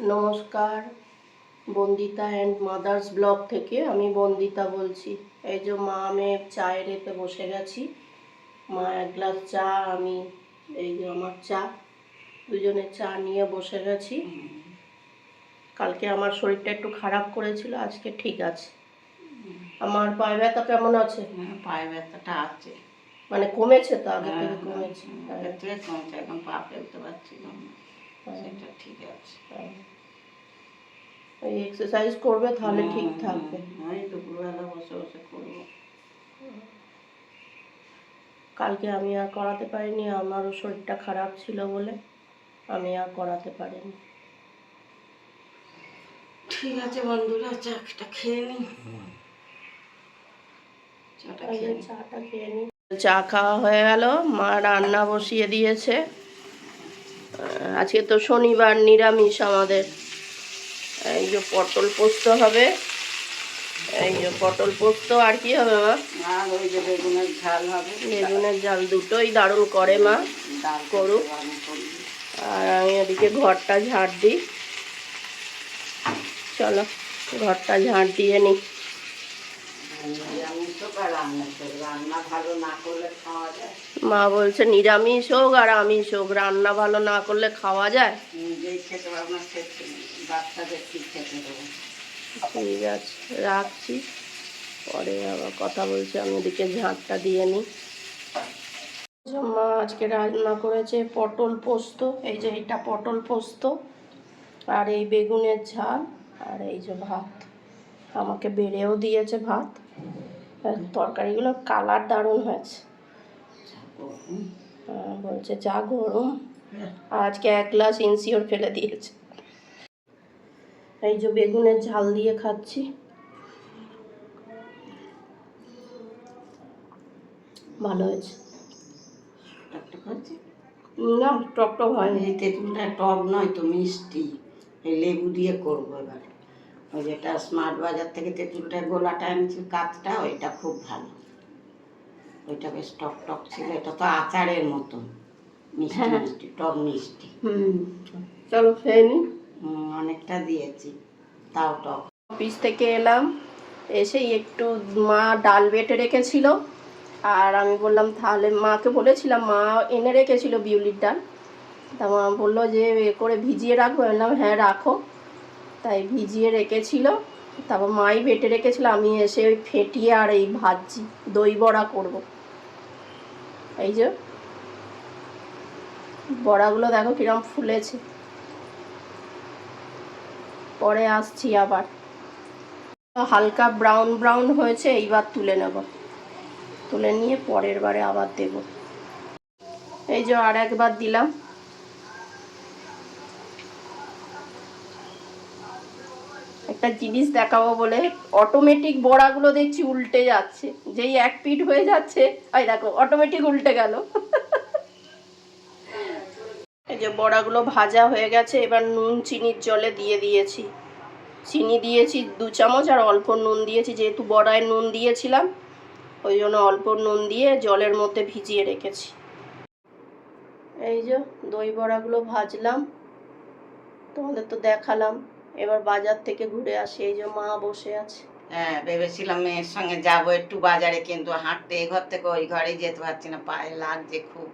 নমস্কার Bandita and mother's blog থেকে আমি বন্দিতা বলছি। এই যে মা মেয়ে চায়ের এতে বসে গেছি। মা এক গ্লাস চা আমি এই যে আমার চা। দুজনে চা নিয়ে বসে গেছি। কালকে আমার শরীরটা একটু খারাপ করেছিল আজকে ঠিক আছে। আমার পায়ে ব্যথা কেমন আছে? হ্যাঁ, পায়ে ব্যথাটা আছে। মানে কমেছে তো? আগে হ্যাঁ, থেকে কমেছে। হ্যাঁ, থেকে কমছে এখন পা ফেলতে পারছিলাম না। সেটা ঠিক আছে। হ্যাঁ। এই এক্সারসাইজ করবে তাহলে ঠিক থাকবে। ওই দুপুরবেলা বসে বসে করব। কালকে আমি আর করাতে পারিনি আমারও শরীরটা খারাপ ছিল বলে আমি আর করাতে পারিনি। ঠিক আছে বন্ধুরা চাটা খেয়ে নি চাটা খেয়ে নি। চাটা খেয়ে নিই। চা খাওয়া হয়ে গেল মা রান্না বসিয়ে দিয়েছে। আজকে তো শনিবার নিরামিষ আমাদের। এই যে পটল পোস্ত হবে। এই যে পটল পোস্ত আর কি হবে মা? ওই যে বেগুনের ঝাল হবে। বেগুনের জাল দুটোই দারুণ করে মা। করুক। আর আমি ওদিকে ঘরটা ঝাড় দিই। চলো ঘরটা ঝাড় দিয়ে নিই রান্না ভালো না করলে খাওয়া যায়। মা বলছে নিরামিষ হোক আর আমিষ হোক রান্না ভালো না করলে খাওয়া যায়? ঠিক আছে রাখছি। পরে আবার কথা বলছি আমি ওদিকে ঝাঁটটা দিয়ে নিই। মা আজকে রান্না করেছে পটল পোস্ত এই যে এটা পটল পোস্ত আর এই বেগুনের ঝাল আর এই যে ভাত। আমাকে বেড়েও দিয়েছে ভাত। তরকারিগুলোর কালার দারুণ হয়েছে। হ্যাঁ, বলছে, যা গরম, আজকে এক গ্লাস ইনসিওর ফেলে দিয়েছে। এই যে বেগুনের ঝাল দিয়ে খাচ্ছি। ভালো হয়েছে। না, টক টক হয়নি এই তেঁতুলটা টক নয় তো মিষ্টি। এই লেবু দিয়ে করব এবার। ওই যেটা স্মার্ট বাজার থেকে তেঁতুলটার গোলাটা এনেছি কাতটা ওইটা খুব ভালো। ওইটা বেশ টক টক ছিল এটা তো আচারের মতন মিষ্টি হ্যাঁ। মিষ্টি টক মিষ্টি। চলো খেয়ে নি। অনেকটা দিয়েছি তাও টক। অফিস থেকে এলাম এসেই একটু মা ডাল বেটে রেখেছিল আর আমি বললাম তাহলে মাকে বলেছিলাম মা এনে রেখেছিল বিউলির ডাল। তা মা বলল যে এ করে ভিজিয়ে রাখব। বললাম হ্যাঁ রাখো। তাই ভিজিয়ে রেখেছিল তারপর মাই বেটে রেখেছিল আমি এসে ওই ফেটিয়ে আর এই ভাজছি দই বড়া করব। এই যে, বড়াগুলো দেখো কিরম ফুলেছে। পরে আসছি আবার। হালকা ব্রাউন ব্রাউন হয়েছে, এইবার তুলে নেব। তুলে নিয়ে পরের বারে আবার দেব। এই যে আর একবার দিলাম। একটা জিনিস দেখাবো বলে অটোমেটিক বড়াগুলো দেখছি উল্টে যাচ্ছে। যেই এক পিঠ হয়ে যাচ্ছে এই দেখো অটোমেটিক উল্টে গেল। এই যে বড়াগুলো ভাজা হয়ে গেছে, এবার নুন, চিনির জলে দিয়ে দিয়েছি। চিনি দিয়েছি দু চামচ আর অল্প নুন দিয়েছি, যেহেতু বড়ায় নুন দিয়েছিলাম, ওই জন্য অল্প নুন দিয়ে জলের মধ্যে ভিজিয়ে রেখেছি। এই যে দই বড়াগুলো ভাজলাম, তোমাদের তো দেখালাম। এবার বাজার থেকে ঘুরে আসি এই যে মা বসে আছে। হ্যাঁ ভেবেছিলাম মেয়ের সঙ্গে যাব একটু বাজারে কিন্তু হাঁটতে এই ঘর থেকে ওই ঘরেই যেতে পারছি না পায়ে লাগছে খুব।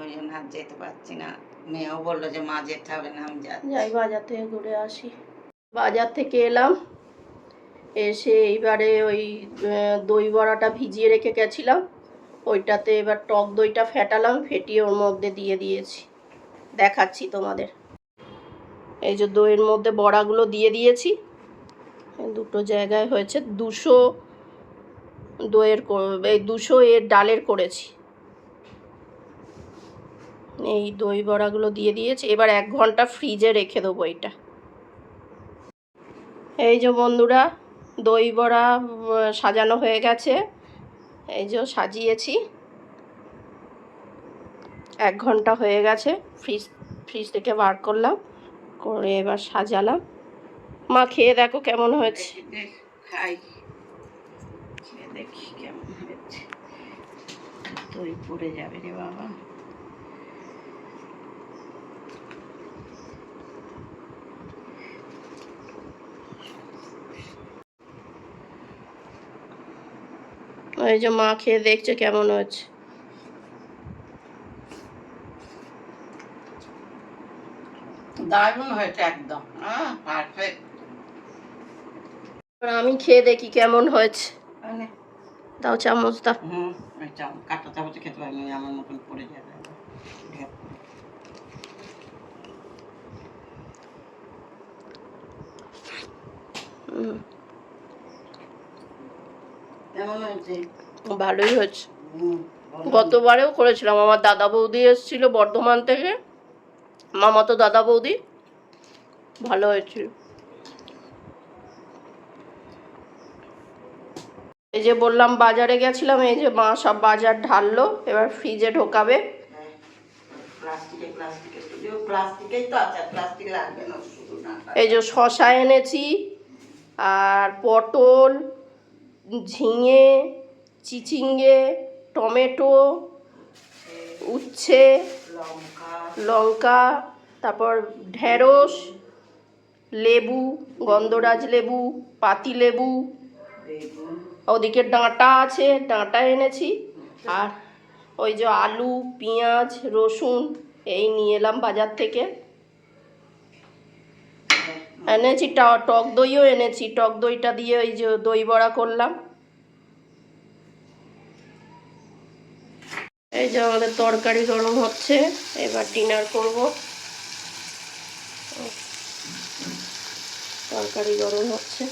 ওই জন্য আর যেতে পারছি না। মেয়েও বলল যে মা যেতে হবে না আমি যাই বাজার থেকে ঘুরে আসি। বাজার থেকে এলাম এসে এইবারে ওই দই বড়াটা ভিজিয়ে রেখে গেছিলাম। ওইটাতে এবার টক দইটা ফেটালাম ফেটিয়ে ওর মধ্যে দিয়ে দিয়েছি। দেখাচ্ছি তোমাদের। এই যে দইয়ের মধ্যে বড়াগুলো দিয়ে দিয়েছি। দুটো জায়গায় হয়েছে দুশো দইয়ের এই দুশো এর ডালের করেছি। এই দই বড়াগুলো দিয়ে দিয়েছি। এবার এক ঘণ্টা ফ্রিজে রেখে দেবো এটা। এই যে বন্ধুরা, দই বড়া সাজানো হয়ে গেছে। এই যে সাজিয়েছি। এক ঘণ্টা হয়ে গেছে, ফ্রিজ ফ্রিজ থেকে বার করলাম। করে এবার সাজালাম। মা খেয়ে দেখো কেমন হয়েছে। খাই। দেখি কেমন হয়েছে। পড়ে যাবে রে বাবা। ওই যে মা খেয়ে দেখছে কেমন হয়েছে। দারুণ হয়েছে একদম। পারফেক্ট এবার আমি খেয়ে দেখি কেমন হয়েছে। দাও চামচ দাও। হুম ওই চামচে খেতে পারিনি আমার মতন পড়ে যাবে। ভালোই হয়েছে। গতবারেও করেছিলাম আমার দাদা বৌদি এসেছিল বর্ধমান থেকে। মামা তো দাদা বৌদি। ভালো হয়েছিল এই যে বললাম বাজারে গেছিলাম এই যে মা সব বাজার ঢাললো এবার ফ্রিজে ঢোকাবে। এই যে শশা এনেছি আর পটল ঝিঙে চিচিঙ্গে টমেটো উচ্ছে লঙ্কা। তারপর ঢেঁড়স লেবু গন্ধরাজ লেবু পাতি লেবু। ওদিকে ডাঁটা আছে ডাঁটা এনেছি। আর ওই যে আলু পেঁয়াজ রসুন এই নিয়ে এলাম বাজার থেকে। এনেছি ট- টক দইও এনেছি। টক দইটা দিয়ে ওই যে দই বড়া করলাম। এই যে আমাদের তরকারি গরম হচ্ছে এবার ডিনার করব। তরকারি গরম হচ্ছে।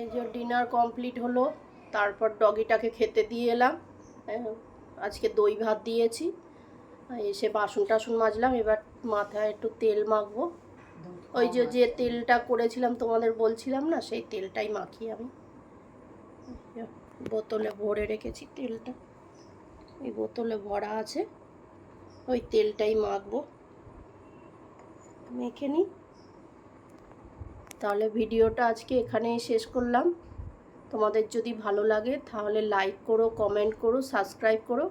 এই যে ডিনার কমপ্লিট হলো তারপর ডগিটাকে খেতে দিয়ে এলাম। হ্যাঁ, আজকে দই ভাত দিয়েছি। এসে বাসন টাসন মাজলাম এবার মাথায় একটু তেল মাখবো। ওই যে যে তেলটা করেছিলাম তোমাদের বলছিলাম না সেই তেলটাই মাখি আমি বোতলে ভরে রেখেছি তেলটা। এই বোতলে ভরা আছে। ওই তেলটাই মাখবো। মেখে নিই। তাহলে ভিডিওটা আজকে এখানেই শেষ করলাম। তোমাদের যদি ভালো লাগে তাহলে লাইক করো, কমেন্ট করো, সাবস্ক্রাইব করো।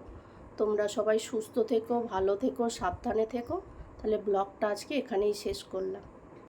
তোমরা সবাই সুস্থ থেকো, ভালো থেকো, সাবধানে থেকো। তাহলে ব্লগটা আজকে এখানেই শেষ করলাম।